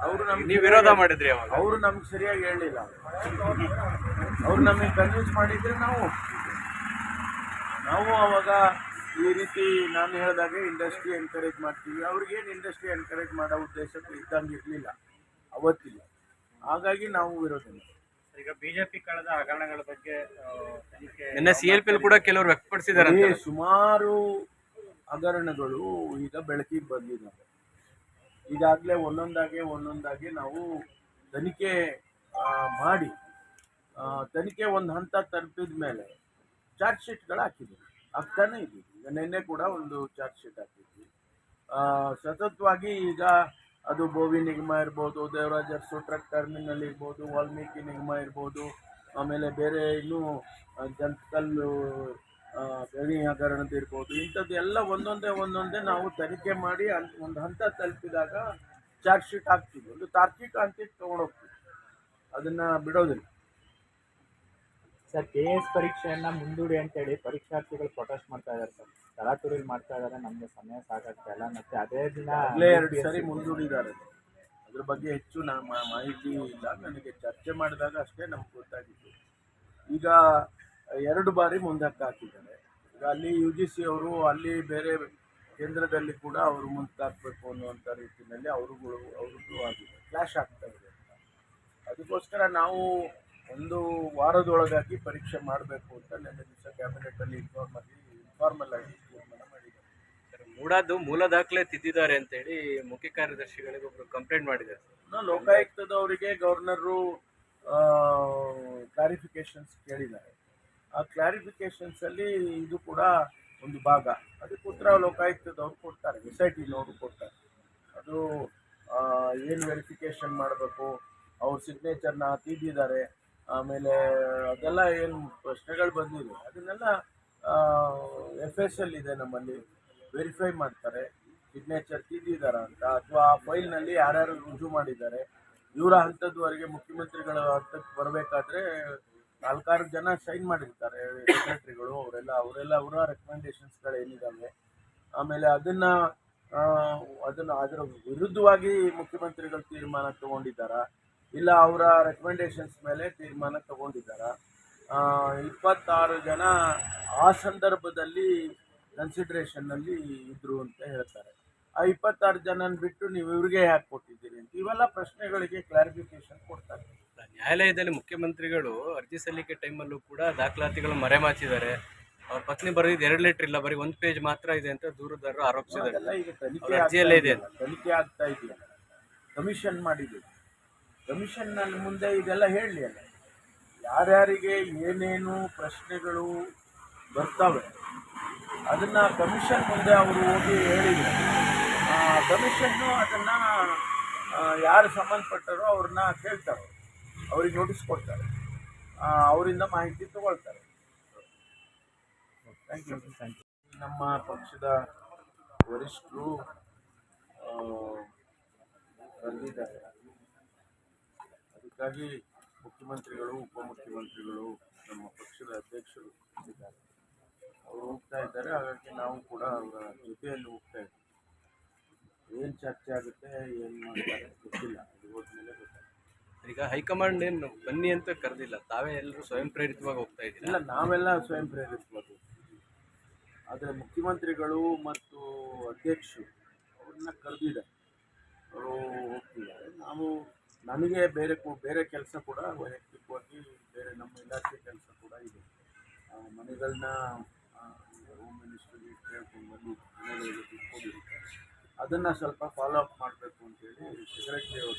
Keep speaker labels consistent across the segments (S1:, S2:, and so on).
S1: ಅವರು ನಮ್ಗೆ
S2: ನೀವು ವಿರೋಧ ಮಾಡಿದ್ರಿ ಅವಾಗ?
S1: ಅವರು ನಮ್ಗೆ ಸರಿಯಾಗಿ ಹೇಳಲಿಲ್ಲ ಅವ್ರು ನಮಗೆ ಕನ್ವಿನ್ಸ್ ಮಾಡಿದ್ರೆ ನಾವು ನಾವು ಅವಾಗ ಈ ರೀತಿ ನಾನು ಹೇಳಿದಾಗ ಇಂಡಸ್ಟ್ರಿ ಎನ್ಕರೇಜ್ ಮಾಡ್ತೀವಿ. ಅವ್ರಿಗೇನು ಇಂಡಸ್ಟ್ರಿ ಎನ್ಕರೇಜ್ ಮಾಡೋ ಉದ್ದೇಶಕ್ಕೆ ಇದ್ದಂಗೆ ಇರಲಿಲ್ಲ. ಅವತ್ತಿಲ್ಲ ಹಾಗಾಗಿ ನಾವು ವಿರೋಧ.
S3: ಈಗ ಬಿಜೆಪಿ ಕಳೆದ ಹಗರಣಗಳ ಬಗ್ಗೆ
S2: ನಿನ್ನೆ ಸಿ ಎಲ್ ಪಿ ಕೂಡ ಕೆಲವರು ವ್ಯಕ್ತಪಡಿಸಿದ್ದಾರೆ
S1: ಈ ಸುಮಾರು ಹಗರಣಗಳು ಈಗ ಬೆಳಕಿಗೆ ಬಂದಿದ್ದಾವೆ. ಈಗಾಗಲೇ ಒಂದೊಂದಾಗಿ ಒಂದೊಂದಾಗಿ ನಾವು ತನಿಖೆ ಮಾಡಿ ತನಿಖೆ ಒಂದು ಹಂತ ತಲುಪಿದ ಮೇಲೆ ಚಾರ್ಜ್ ಶೀಟ್ಗಳು ಹಾಕಿದ್ದೀವಿ. ಆಗ್ತಾನೆ ಇದ್ದೀವಿ ನಿನ್ನೆ ಕೂಡ ಒಂದು ಚಾರ್ಜ್ ಶೀಟ್ ಹಾಕಿದ್ವಿ. ಸತತವಾಗಿ ಈಗ ಅದು ಬೋವಿ ನಿಗಮ ಇರ್ಬೋದು, ದೇವರಾಜ ಅರಸು ಟ್ರಕ್ ಟರ್ಮಿನಲ್ ಇರ್ಬೋದು, ವಾಲ್ಮೀಕಿ ನಿಗಮ ಇರ್ಬೋದು, ಆಮೇಲೆ ಬೇರೆ ಇನ್ನೂ ಜಂತಕಲ್ಲು ಗಣಿ ಹಗರಣದ ಇರ್ಬೋದು. ಇಂಥದ್ದು ಎಲ್ಲ ಒಂದೊಂದೇ ಒಂದೊಂದೇ ನಾವು ತನಿಖೆ ಮಾಡಿ ಅಲ್ಲಿ ಒಂದು ಹಂತ ತಲುಪಿದಾಗ ಚಾರ್ಜ್ ಶೀಟ್ ಹಾಕ್ತೀವಿ. ಒಂದು ತಾರ್ಕಿಕ ಹಂತಕ್ಕೆ ತೊಗೊಂಡೋಗ್ತೀವಿ. ಅದನ್ನು ಬಿಡೋದಿಲ್ಲ.
S4: ಸರ್ ಕೆ ಎಸ್ ಪರೀಕ್ಷೆಯನ್ನ ಮುಂದೂಡಿ ಅಂತೇಳಿ ಪರೀಕ್ಷಾರ್ಥಿಗಳು ಪ್ರೊಟೆಸ್ಟ್ ಮಾಡ್ತಾ ಇದ್ದಾರೆ ಸರ್. ತರಾತುರಿಲಿ ಮಾಡ್ತಾ ಇದ್ದಾರೆ. ನಮಗೆ ಸಮಯ ಸಾಕಾಗ್ತಾ ಇಲ್ಲ. ಮತ್ತೆ ಅದೇ ದಿನ
S1: ಎರಡು ಸರಿ ಮುಂದೂಡಿದ್ದಾರೆ. ಅದ್ರ ಬಗ್ಗೆ ಹೆಚ್ಚು ನಮ್ಮ ಮಾಹಿತಿ ಇಲ್ಲ. ನನಗೆ ಚರ್ಚೆ ಮಾಡಿದಾಗ ಅಷ್ಟೇ ನಮ್ಗೆ ಗೊತ್ತಾಗಿತ್ತು. ಈಗ ಎರಡು ಬಾರಿ ಮುಂದಕ್ಕೆ ಹಾಕಿದ್ದಾರೆ. ಈಗ ಅಲ್ಲಿ ಯು ಜಿ ಸಿ ಅವರು ಅಲ್ಲಿ ಬೇರೆ ಕೇಂದ್ರದಲ್ಲಿ ಕೂಡ ಅವರು ಮುಂದಕ್ಕೆ ಹಾಕಬೇಕು ಅನ್ನುವಂಥ ರೀತಿಯಲ್ಲಿ ಅವರುಗಳು ಅವ್ರಿಗೂ ಆಗಿದೆ. ಕ್ಲಾಶ್ ಆಗ್ತಾ ಇದೆ ಅಂತ. ಅದಕ್ಕೋಸ್ಕರ ನಾವು ಒಂದು ವಾರದೊಳಗಾಗಿ ಪರೀಕ್ಷೆ ಮಾಡಬೇಕು ಅಂತ ನಿನ್ನೆ ದಿವಸ ಕ್ಯಾಬಿನೆಟಲ್ಲಿ ಇನ್ಫಾರ್ಮಲ್ಲಿ ಆಗಿ ಇನ್ಫಾರ್ಮಲ್ ಆಗಿ ತೀರ್ಮಾನ ಮಾಡಿದ್ದಾರೆ.
S2: ಮೂಡಾದು ಮೂಲ ದಾಖಲೆ ತಿದ್ದಿದ್ದಾರೆ ಅಂತೇಳಿ ಮುಖ್ಯ ಕಾರ್ಯದರ್ಶಿಗಳಿಗೆ ಒಬ್ಬರು ಕಂಪ್ಲೇಂಟ್ ಮಾಡಿದ್ದಾರೆ.
S1: ಲೋಕಾಯುಕ್ತದವರಿಗೆ ಗವರ್ನರು ಕ್ಲಾರಿಫಿಕೇಶನ್ಸ್ ಕೇಳಿದ್ದಾರೆ. ಅಲ್ಲಿ ಇದು ಕೂಡ ಒಂದು ಭಾಗ. ಅದಕ್ಕೆ ಉತ್ತರ ಲೋಕಾಯುಕ್ತದವ್ರು ಕೊಡ್ತಾರೆ ಎಸ್ ಐ ಟಿನವರು ಕೊಡ್ತಾರೆ. ಅದು ಏನು ವೆರಿಫಿಕೇಷನ್ ಮಾಡಬೇಕು, ಅವ್ರ ಸಿಗ್ನೇಚರ್ನ ತೀದಿದ್ದಾರೆ ಆಮೇಲೆ ಅದೆಲ್ಲ ಏನು ಪ್ರಶ್ನೆಗಳು ಬಂದಿದೆ ಅದನ್ನೆಲ್ಲ ಎಫ್ ಎಸ್ ಎಲ್ ಇದೆ ನಮ್ಮಲ್ಲಿ ವೆರಿಫೈ ಮಾಡ್ತಾರೆ ಸಿಗ್ನೇಚರ್ ತಿದ್ದಿದಾರ ಅಂತ, ಅಥವಾ ಆ ಫೈಲ್ನಲ್ಲಿ ಯಾರ್ಯಾರು ರುಜು ಮಾಡಿದ್ದಾರೆ, ಇವರ ಹಂತದವರೆಗೆ ಮುಖ್ಯಮಂತ್ರಿಗಳ ಹಂತಕ್ಕೆ ಬರಬೇಕಾದ್ರೆ ನಾಲ್ಕಾರು ಜನ ಸೈನ್ ಮಾಡಿರ್ತಾರೆ ಸೆಕ್ರೆಟರಿಗಳು ಅವರೆಲ್ಲ ಅವರೆಲ್ಲ ಅವರ ರೆಕಮೆಂಡೇಶನ್ಸ್ಗಳು ಏನಿದ್ದಾವೆ ಆಮೇಲೆ ಅದನ್ನ ಅದನ್ನು ಅದರ ವಿರುದ್ಧವಾಗಿ ಮುಖ್ಯಮಂತ್ರಿಗಳು ತೀರ್ಮಾನ ತಗೊಂಡಿದ್ದಾರಾ, ಇಲ್ಲ ಅವರ ರೆಕಮೆಂಡೇಶನ್ಸ್ ಮೇಲೆ ತೀರ್ಮಾನ ತಗೊಂಡಿದ್ದಾರಾ. ಇಪ್ಪತ್ತಾರು ಜನ ಆ ಸಂದರ್ಭದಲ್ಲಿ ಕನ್ಸಿಡ್ರೇಷನ್ನಲ್ಲಿ ಇದ್ರು ಅಂತ ಹೇಳ್ತಾರೆ. ಆ ಇಪ್ಪತ್ತಾರು ಜನನ ಬಿಟ್ಟು ನೀವು ಇವ್ರಿಗೆ ಯಾಕೆ ಕೊಟ್ಟಿದ್ದೀರಿ ಅಂತ ಇವೆಲ್ಲ ಪ್ರಶ್ನೆಗಳಿಗೆ ಕ್ಲಾರಿಫಿಕೇಶನ್
S2: ನ್ಯಾಯಾಲಯದಲ್ಲಿ ಮುಖ್ಯಮಂತ್ರಿಗಳು ಅರ್ಜಿ ಸಲ್ಲಿಕೆ ಟೈಮಲ್ಲೂ ಕೂಡ ದಾಖಲಾತಿಗಳು ಮರೆಮಾಚಿದ್ದಾರೆ. ಅವ್ರ ಪತ್ನಿ ಬರೆದಿದ್ದು ಎರಡು ಲೆಟರ್ ಇಲ್ಲ ಬರೀ ಒಂದು ಪೇಜ್ ಮಾತ್ರ ಇದೆ ಅಂತ ದೂರದಾರರು ಆರೋಪಿಸಿದ್ದಾರೆ. ಅವ್ರ ಅರ್ಜಿಯಲ್ಲೇ
S1: ಆಗ್ತಾ
S2: ಇದೆ.
S1: ತನಿಖೆ ಆಗ್ತಾ ಇದೆಯಲ್ಲ. ಕಮಿಷನ್ ಮಾಡಿದ್ದೀವಿ ಕಮಿಷನ್ನಲ್ಲಿ ಮುಂದೆ ಇದೆಲ್ಲ ಹೇಳಲಿ ಅಲ್ಲ. ಯಾರ್ಯಾರಿಗೆ ಏನೇನು ಪ್ರಶ್ನೆಗಳು ಬರ್ತವೆ ಅದನ್ನ ಕಮಿಷನ್ ಮುಂದೆ ಅವರು ಹೋಗಿ ಹೇಳಿದ್ರು. ಕಮಿಷನ್ನು ಅದನ್ನ ಯಾರು ಸಂಬಂಧಪಟ್ಟರೋ ಅವ್ರನ್ನ ಕೇಳ್ತಾರೆ. ಅವ್ರಿಗೆ ನೋಟಿಸ್ ಕೊಡ್ತಾರೆ. ಅವರಿಂದ ಮಾಹಿತಿ ತಗೊಳ್ತಾರೆ. ಥ್ಯಾಂಕ್ ಯು ಥ್ಯಾಂಕ್ ಯು ನಮ್ಮ ಪಕ್ಷದ ವರಿಷ್ಠರು ಬಂದಿದ್ದಾರೆ. ಅದಕ್ಕಾಗಿ ಮುಖ್ಯಮಂತ್ರಿಗಳು ಉಪಮುಖ್ಯಮಂತ್ರಿಗಳು ನಮ್ಮ ಪಕ್ಷದ ಅಧ್ಯಕ್ಷರು ಇದ್ದಾರೆ ಅವರು ಹೋಗ್ತಾ ಇದ್ದಾರೆ. ಹಾಗಾಗಿ ನಾವು ಕೂಡ ಅವರ ಜೊತೆಯಲ್ಲಿ ಹೋಗ್ತಾ ಇದ್ದೀವಿ. ಏನು ಚರ್ಚೆ ಆಗುತ್ತೆ ಏನು ಮಾಡ್ತಾರೆ ಗೊತ್ತಿಲ್ಲ. ಅದು ಹೋದ್ಮೇಲೆ ಗೊತ್ತಾಗುತ್ತೆ.
S2: ಈಗ ಹೈಕಮಾಂಡ್ ಏನು ಬನ್ನಿ ಅಂತ ಕರೆದಿಲ್ಲ. ತಾವೇ ಎಲ್ಲರೂ ಸ್ವಯಂ ಪ್ರೇರಿತವಾಗಿ ಹೋಗ್ತಾ ಇದ್ದೀವಿ
S1: ಇಲ್ಲ, ನಾವೆಲ್ಲ ಸ್ವಯಂ ಪ್ರೇರಿತವಾಗಿ. ಆದರೆ ಮುಖ್ಯಮಂತ್ರಿಗಳು ಮತ್ತು ಅಧ್ಯಕ್ಷರು ಅವ್ರನ್ನ ಕರೆದಿದ್ದಾರೆ ಅವರು ಹೋಗ್ತಿದ್ದಾರೆ. ನಾವು ನಮಗೆ ಬೇರೆ ಬೇರೆ ಕೆಲಸ ಕೂಡ ವೈಯಕ್ತಿಕವಾಗಿ ಬೇರೆ ನಮ್ಮ ಇಲಾಖೆ ಕೆಲಸ ಕೂಡ ಇದೆ. ಮನೆಗಳನ್ನ ಹೋಮ್ ಮಿನಿಸ್ಟ್ರಿಗೆ ಕೇಳ್ಕೊಂಡು ಬಂದು ಮನೆಗಳಿಗೆ ಅದನ್ನು ಸ್ವಲ್ಪ ಫಾಲೋ ಅಪ್ ಮಾಡಬೇಕು ಅಂತೇಳಿ ಸೆಕ್ರೆಟರಿ ಅವ್ರ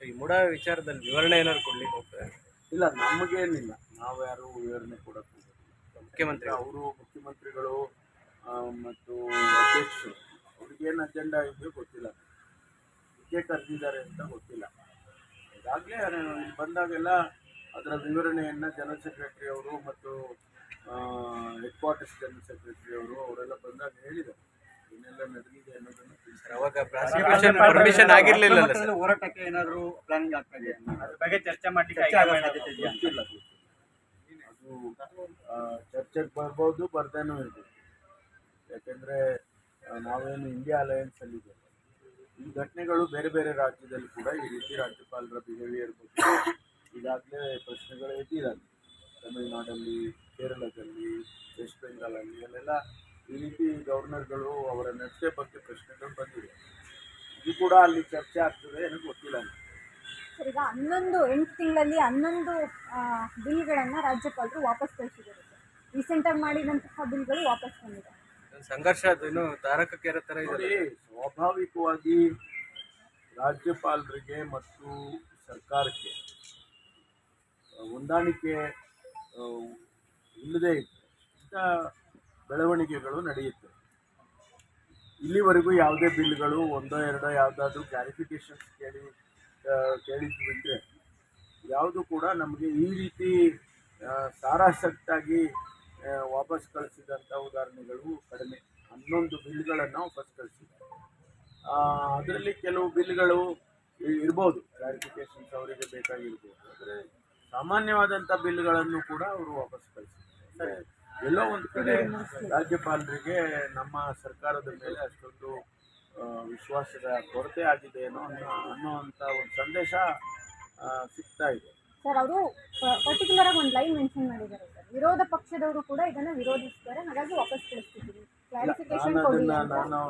S2: ಈ ಮೂಡ ವಿಚಾರದಲ್ಲಿ ವಿವರಣೆ ಏನಾದ್ರು ಕೊಡ್ಲಿಕ್ಕೆ ಹೋಗ್ತಾರೆ
S1: ಇಲ್ಲ ನಮಗೇನಿಲ್ಲ. ನಾವು ಯಾರು ವಿವರಣೆ ಕೊಡಕ್ಕೆ ಹೋಗೋದಿಲ್ಲ.
S2: ಮುಖ್ಯಮಂತ್ರಿ
S1: ಅವರು ಮುಖ್ಯಮಂತ್ರಿಗಳು ಮತ್ತು ಅಧ್ಯಕ್ಷರು ಅವ್ರಿಗೇನು ಅಜೆಂಡಾ ಇದೆಯೋ ಗೊತ್ತಿಲ್ಲ. ಇದಕ್ಕೆ ಕರೆದಿದ್ದಾರೆ ಅಂತ ಗೊತ್ತಿಲ್ಲ. ಈಗಾಗಲೇ ಬಂದಾಗೆಲ್ಲ ಅದರ ವಿವರಣೆಯನ್ನು ಜನರಲ್ ಸೆಕ್ರೆಟರಿ ಅವರು ಮತ್ತು ಹೆಡ್ ಕ್ವಾರ್ಟರ್ಸ್ ಜನರಲ್ ಸೆಕ್ರೆಟರಿ ಅವರು ಅವರೆಲ್ಲ ಬಂದಾಗ ಹೇಳಿದ್ದಾರೆ ಏನೆಲ್ಲ ನಡೆದಿದೆ ಅನ್ನೋದನ್ನು ತಿಳಿಸ್ತಾರೆ
S2: ಅವಾಗ ಪ್ರಾಸಿಕ್ಯೂಷನ್ ಪರ್ಮಿಷನ್ ಆಗಿರಲಿಲ್ಲ
S3: ಹೋರಾಟಕ್ಕೆ ಏನಾದರೂ ಪ್ಲಾನಿಂಗ್ ಆಗ್ತಾ ಇದೆ ಅದ್ರ ಬಗ್ಗೆ ಚರ್ಚೆ ಮಾಡ್ಲಿಕ್ಕೆ?
S1: ಗೊತ್ತಿಲ್ಲ. ಅದು ಚರ್ಚೆಗೆ ಬರ್ಬೋದು ಬರ್ದೇನೂ ಇರ್ಬೋದು. ಯಾಕೆಂದರೆ ನಾವೇನು ಇಂಡಿಯಾ ಅಲಯನ್ಸಲ್ಲಿದ್ದೇವೆ ಈ ಘಟನೆಗಳು ಬೇರೆ ಬೇರೆ ರಾಜ್ಯದಲ್ಲಿ ಕೂಡ ಈ ರೀತಿ ರಾಜ್ಯಪಾಲರ ಬಿಹೇವಿಯರ್ ಬಗ್ಗೆ ಈಗಾಗಲೇ ಪ್ರಶ್ನೆಗಳು ಎದ್ದಿದ್ದಾರೆ ತಮಿಳುನಾಡಲ್ಲಿ ಕೇರಳದಲ್ಲಿ ವೆಸ್ಟ್ ಬೆಂಗಾಲಲ್ಲಿ ಅಲ್ಲೆಲ್ಲ ಈ ರೀತಿ ಗವರ್ನರ್ಗಳು ಅವರ ನಡತೆ ಬಗ್ಗೆ ಪ್ರಶ್ನೆಗಳು ಬಂದಿವೆ. ಇದು ಕೂಡ ಅಲ್ಲಿ ಚರ್ಚೆ ಆಗ್ತದೆ ಏನೋ ಗೊತ್ತಿಲ್ಲ ನನಗೆ.
S5: ಸರ್ ಈಗ ಹನ್ನೊಂದು ಎಂಟು ತಿಂಗಳಲ್ಲಿ ಹನ್ನೊಂದು ಬಿಲ್ಗಳನ್ನು ರಾಜ್ಯಪಾಲರು ವಾಪಸ್ ಕಳಿಸಿದ್ದಾರೆ ರೀಸೆಂಟಾಗಿ ಮಾಡಿದಂತಹ ಬಿಲ್ಗಳು ವಾಪಸ್ ಬಂದಿದೆ.
S2: ಸಂಘರ್ಷ ಅದೇನು ತಾರಕಕ್ಕೇರೋ ಥರ ಇದೆ.
S1: ಸ್ವಾಭಾವಿಕವಾಗಿ ರಾಜ್ಯಪಾಲರಿಗೆ ಮತ್ತು ಸರ್ಕಾರಕ್ಕೆ ಹೊಂದಾಣಿಕೆ ಇಲ್ಲದೇ ಇಂಥ ಬೆಳವಣಿಗೆಗಳು ನಡೆಯುತ್ತೆ. ಇಲ್ಲಿವರೆಗೂ ಯಾವುದೇ ಬಿಲ್ಗಳು ಒಂದೋ ಎರಡೋ ಯಾವುದಾದ್ರೂ ಕ್ಲಾರಿಫಿಕೇಷನ್ಸ್ ಕೇಳಿ ಕೇಳಿದ್ದು ಬಿಟ್ಟರೆ ಯಾವುದು ಕೂಡ ನಮಗೆ ಈ ರೀತಿ ಸಾರಾಸಕ್ತಾಗಿ ವಾಪಸ್ ಕಳಿಸಿದಂಥ ಉದಾಹರಣೆಗಳು ಕಡಿಮೆ. ಹನ್ನೊಂದು ಬಿಲ್ಗಳನ್ನು ವಾಪಸ್ ಕಳಿಸಿದ್ದಾರೆ. ಅದರಲ್ಲಿ ಕೆಲವು ಬಿಲ್ಗಳು ಇರ್ಬೋದು. ಕ್ಲಾರಿಫಿಕೇಷನ್ಸ್ ಅವರಿಗೆ ಬೇಕಾಗಿರ್ಬೋದು. ಆದರೆ ಸಾಮಾನ್ಯವಾದಂಥ ಬಿಲ್ಗಳನ್ನು ಕೂಡ ಅವರು ವಾಪಸ್ ಕಳಿಸಿದ್ದಾರೆ. ಎಲ್ಲೋ ಒಂದು ಕಡೆ ರಾಜ್ಯಪಾಲರಿಗೆ ನಮ್ಮ ಸರ್ಕಾರದ ಮೇಲೆ ಅಷ್ಟೊಂದು ವಿಶ್ವಾಸದ ಕೊರತೆ ಆಗಿದೆ ಏನೋ ಅನ್ನೋ ಅನ್ನೋವಂಥ ಒಂದು ಸಂದೇಶ ಸಿಗ್ತಾ ಇದೆ.
S5: ಸರ್ ಅವರು ಪರ್ಟಿಕ್ಯುಲರ್ ಆಗಿ ಒಂದು ಲೈನ್ ಮೆನ್ಷನ್ ಮಾಡಿದ್ದಾರೆ ಸರ್. ವಿರೋಧ ಪಕ್ಷದವರು ಕೂಡ ಇದನ್ನ ವಿರೋಧಿಸ್ತಾರೆ. ಹಾಗಾಗಿ ವಾಪಸ್ ಕಳಿಸ್ತಿದ್ದೀವಿ ಕ್ಲಾರಿಫಿಕೇಶನ್
S1: ನಾನು
S5: ಕೊಡಿ
S1: ನಾನು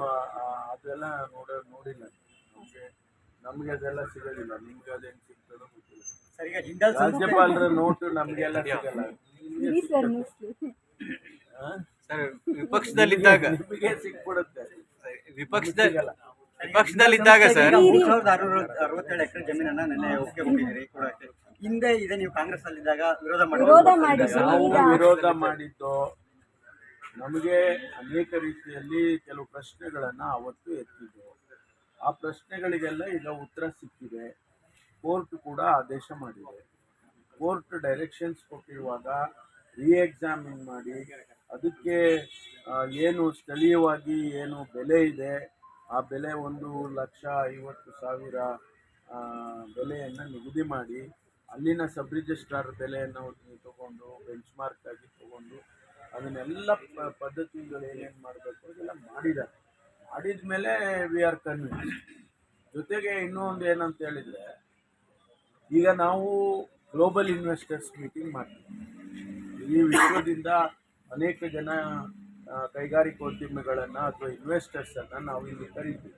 S1: ಅದೆಲ್ಲ ನೋಡ ನೋಡಿಲ್ಲ. ನಮಗೆ ನಮಗೆ ಅದೆಲ್ಲ ಸಿಗೋದಿಲ್ಲ. ನಿಮ್ಗೆ ಅದೇನು ಸಿಗ್ತದೋ ಗೊತ್ತಿಲ್ಲ. ರಾಜ್ಯಪಾಲರ ನೋಟು ನಮಗೆಲ್ಲ ಸಿಗಲ್ಲ.
S5: ಸರ್
S2: ವಿಪಕ್ಷದಲ್ಲಿದ್ದಾಗ
S1: ನಿಮಗೆ ಸಿಕ್ಬಿಡುತ್ತೆ
S2: ವಿಪಕ್ಷದ
S1: ಸಿಗಲ್ಲ.
S2: ವಿಪಕ್ಷದಲ್ಲಿದ್ದಾಗ ಸರ್
S3: ಮೂರ್ ಸಾವಿರದ ಅರವತ್ತೇಳು ಎಕರೆ ಜಮೀನನ್ನ ನಿನ್ನೆ ಒಪ್ಪಿಗೆ ಕೊಟ್ಟಿದ್ದೀರಿ ಕೂಡ ಹಿಂದೆ ಇದೆ ನೀವು ಕಾಂಗ್ರೆಸ್ ಅಲ್ಲಿದ್ದಾಗ ವಿರೋಧ ಮಾಡಿ
S5: ವಿರೋಧ ಮಾಡಿದ್ರು.
S1: ವಿರೋಧ ಮಾಡಿದ್ದು? ನಮಗೆ ಅನೇಕ ರೀತಿಯಲ್ಲಿ ಕೆಲವು ಪ್ರಶ್ನೆಗಳನ್ನು ಅವತ್ತು ಎತ್ತಿದ್ದು. ಆ ಪ್ರಶ್ನೆಗಳಿಗೆಲ್ಲ ಈಗ ಉತ್ತರ ಸಿಕ್ಕಿದೆ. ಕೋರ್ಟ್ ಕೂಡ ಆದೇಶ ಮಾಡಿದೆ. ಕೋರ್ಟ್ ಡೈರೆಕ್ಷನ್ಸ್ ಕೊಟ್ಟಿರುವಾಗ ರೀಎಕ್ಸಾಮಿನ್ ಮಾಡಿ, ಅದಕ್ಕೆ ಏನು ಸ್ಥಳೀಯವಾಗಿ ಏನು ಬೆಲೆ ಇದೆ, ಆ ಬೆಲೆ ಒಂದು ಲಕ್ಷ ಐವತ್ತು ಸಾವಿರ ಬೆಲೆಯನ್ನು ನಿಗದಿ ಮಾಡಿ, ಅಲ್ಲಿನ ಸಬ್ ರಿಜಿಸ್ಟ್ರಾರ್ ಬೆಲೆಯನ್ನು ತಗೊಂಡು ಬೆಂಚ್ ಮಾರ್ಕ್ ಆಗಿ ತಗೊಂಡು, ಅದನ್ನೆಲ್ಲ ಪದ್ಧತಿಗಳು ಏನೇನು ಮಾಡಬೇಕು ಅದೆಲ್ಲ ಮಾಡಿದ್ದಾರೆ. ಮಾಡಿದ ಮೇಲೆ ವಿ ಆರ್ ಕನ್ವಿನ್ಸ್ ಜೊತೆಗೆ ಇನ್ನೂ ಒಂದು ಏನಂತ ಹೇಳಿದರೆ, ಈಗ ನಾವು ಗ್ಲೋಬಲ್ ಇನ್ವೆಸ್ಟರ್ಸ್ ಮೀಟಿಂಗ್ ಮಾಡ್ತೀವಿ. ಇಡೀ ವಿಶ್ವದಿಂದ ಅನೇಕ ಜನ ಕೈಗಾರಿಕೋದ್ಯಮಿಗಳನ್ನು ಅಥವಾ ಇನ್ವೆಸ್ಟರ್ಸನ್ನು ನಾವು ಇಲ್ಲಿ ಕರಿತೀವಿ.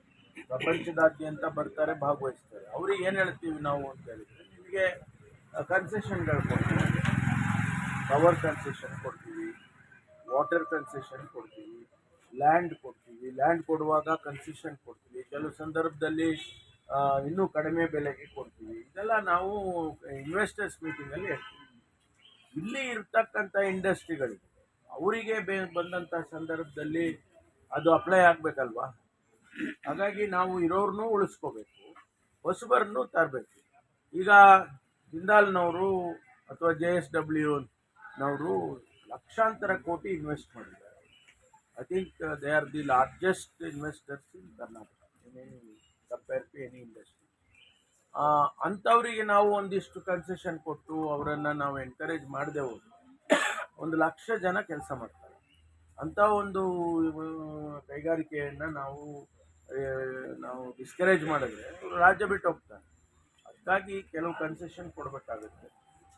S1: ಪ್ರಪಂಚದಾದ್ಯಂತ ಬರ್ತಾರೆ, ಭಾಗವಹಿಸ್ತಾರೆ. ಅವ್ರಿಗೆ ಏನು ಹೇಳ್ತೀವಿ ನಾವು ಅಂತ ಹೇಳಿದರೆ, ನಿಮಗೆ ಕನ್ಸೆಷನ್ಗಳು ಕೊಡ್ತೀವಿ. ಪವರ್ ಕನ್ಸೆಷನ್ ಕೊಡ್ತೀವಿ. ವಾಟರ್ ಕನ್ಸೆಷನ್ ಕೊಡ್ತೀವಿ. ಲ್ಯಾಂಡ್ ಕೊಡ್ತೀವಿ. ಲ್ಯಾಂಡ್ ಕೊಡುವಾಗ ಕನ್ಸೆಷನ್ ಕೊಡ್ತೀವಿ. ಕೆಲವು ಸಂದರ್ಭದಲ್ಲಿ ಇನ್ನೂ ಕಡಿಮೆ ಬೆಲೆಗೆ ಕೊಡ್ತೀವಿ. ಇದೆಲ್ಲ ನಾವು ಇನ್ವೆಸ್ಟರ್ಸ್ ಮೀಟಿಂಗಲ್ಲಿ ಹೇಳ್ತೀವಿ. ಇಲ್ಲಿ ಇರ್ತಕ್ಕಂಥ ಇಂಡಸ್ಟ್ರಿಗಳಿಗೆ ಅವರಿಗೆ ಬೇ, ಬಂದಂಥ ಸಂದರ್ಭದಲ್ಲಿ ಅದು ಅಪ್ಲೈ ಆಗಬೇಕಲ್ವಾ? ಹಾಗಾಗಿ ನಾವು ಇರೋರನ್ನೂ ಉಳಿಸ್ಕೋಬೇಕು ಹೊಸಬರನ್ನು ತರಬೇಕು. ಈಗ ಜಿಂದಾಲ್ನವರು ಅಥವಾ ಜೆ ಎಸ್ ಡಬ್ಲ್ಯೂನವರು ಲಕ್ಷಾಂತರ ಕೋಟಿ ಇನ್ವೆಸ್ಟ್ ಮಾಡಿದ್ದಾರೆ. I think they are the largest investors in Karnataka compare to any industry ಅಂಥವರಿಗೆ ನಾವು ಒಂದಿಷ್ಟು ಕನ್ಸೆಷನ್ ಕೊಟ್ಟು ಅವರನ್ನು ನಾವು ಎನ್ಕರೇಜ್ ಮಾಡದೆ ಹೋದ್ರೆ ಒಂದು ಲಕ್ಷ ಜನ ಕೆಲಸ ಮಾಡ್ತಾರೆ. ಅಂಥ ಒಂದು ಕೈಗಾರಿಕೆಯನ್ನು ನಾವು ನಾವು ಡಿಸ್ಕರೇಜ್ ಮಾಡಿದ್ರೆ ರಾಜ್ಯ ಬಿಟ್ಟು ಹೋಗ್ತಾರೆ. ಅದಕ್ಕಾಗಿ ಕೆಲವು ಕನ್ಸೆಷನ್ ಕೊಡಬೇಕಾಗುತ್ತೆ.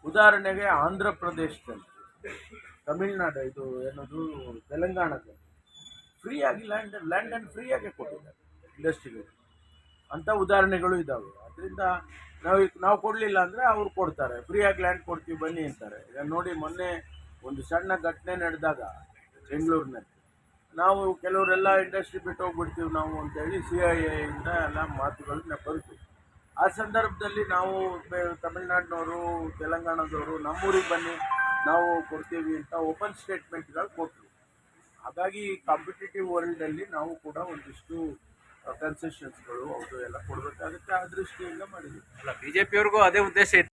S1: ಉದಾಹರಣೆಗೆ ಆಂಧ್ರ ಪ್ರದೇಶದಲ್ಲಿ, ತಮಿಳ್ನಾಡು, ಇದು ಏನದು, ತೆಲಂಗಾಣದಲ್ಲಿ ಫ್ರೀಯಾಗಿ ಲ್ಯಾಂಡ್ ಲ್ಯಾಂಡನ್ನು ಫ್ರೀಯಾಗಿ ಕೊಟ್ಟಿದ್ದಾರೆ ಇಂಡಸ್ಟ್ರಿಗಳು ಅಂಥ ಉದಾಹರಣೆಗಳು ಇದ್ದಾವೆ ಅದರಿಂದ ನಾವು ನಾವು ಕೊಡಲಿಲ್ಲ ಅಂದರೆ ಅವ್ರು ಕೊಡ್ತಾರೆ. ಫ್ರೀಯಾಗಿ ಲ್ಯಾಂಡ್ ಕೊಡ್ತೀವಿ, ಬನ್ನಿ ಅಂತಾರೆ. ಈಗ ನೋಡಿ ಮೊನ್ನೆ ಒಂದು ಸಣ್ಣ ಘಟನೆ ನಡೆದಾಗ ಬೆಂಗಳೂರಿನಲ್ಲಿ. ನಾವು ಕೆಲವರೆಲ್ಲ ಇಂಡಸ್ಟ್ರಿ ಬಿಟ್ಟು ಹೋಗ್ಬಿಡ್ತೀವಿ ನಾವು ಅಂತೇಳಿ ಸಿ ಐ ಎಯಿಂದ ಎಲ್ಲ ಮಾತುಗಳನ್ನ ಬರ್ತೀವಿ ಆ ಸಂದರ್ಭದಲ್ಲಿ ನಾವು ತಮಿಳ್ನಾಡಿನವರು, ತೆಲಂಗಾಣದವರು, ನಮ್ಮೂರಿಗೆ ಬನ್ನಿ, ನಾವು ಕೊಡ್ತೀವಿ ಅಂತ ಓಪನ್ ಸ್ಟೇಟ್ಮೆಂಟ್ಗಳು ಕೊಟ್ಟರು ಹಾಗಾಗಿ ಕಾಂಪಿಟೇಟಿವ್ ವರ್ಲ್ಡಲ್ಲಿ ನಾವು ಕೂಡ ಒಂದಿಷ್ಟು ಕನ್ಸೆಷನ್ಸ್ಗಳು ಅದು ಎಲ್ಲ ಕೊಡಬೇಕಾಗುತ್ತೆ ಆ ದೃಷ್ಟಿಯಿಂದ ಮಾಡಿದ್ವಿ
S2: ಅಲ್ಲ ಬಿಜೆಪಿಯವ್ರಿಗೂ ಅದೇ ಉದ್ದೇಶ ಇತ್ತು.